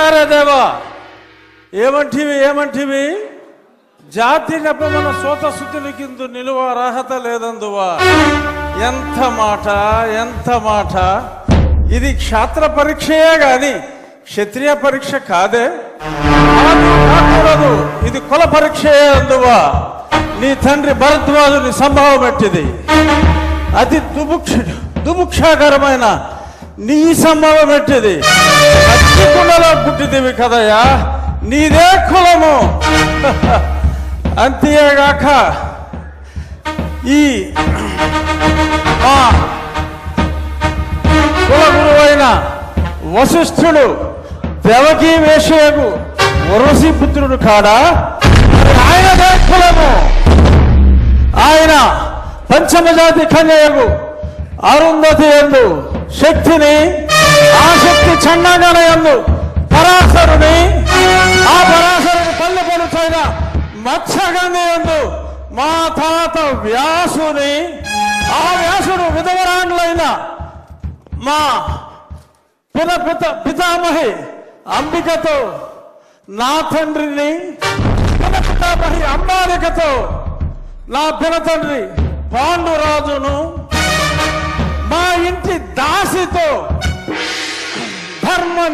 ఆచార్య దేవా ఏమంటివి ఏమంటివి? జాతి మన సోత శుద్ధుని కింద నిలువ అర్హత లేదందువా? ఎంత మాట ఎంత మాట. ఇది క్షాత్ర పరీక్షయే గాని క్షత్రియ పరీక్ష కాదే. కాకూడదు. ఇది కుల పరీక్షయే అందువా. నీ తండ్రి భరద్వాజుని సంభావం పెట్టింది అతి దుభుక్ష దుభుక్షాకరమైన నీ సంభావం పెట్టింది పుట్టిదివి కదయ్యా? నీదే కులము. అంతేగాక ఈ మా కుల గురువైన వశిష్ఠుడు దేవకీ వేషయకు వరసి పుత్రుడు కాడా? ఆయనదే కులము. ఆయన పంచమజాతి కన్యకు అరుంధతి ఎందు శక్తిని ఆ శక్తి చండాగన ఎందు పరాశరుని ఆ పరాశరుని పల్లె పలుచైన మత్స్యగంధి ఎందు మా తాత వ్యాసుని ఆ వ్యాసుడు విధవరాండ్లైన మా పున పిత పితామహి అంబికతో నా తండ్రిని పున పితామహి అంబాలికతో నా పిన తండ్రి పాండురాజును మా ఇంటి దా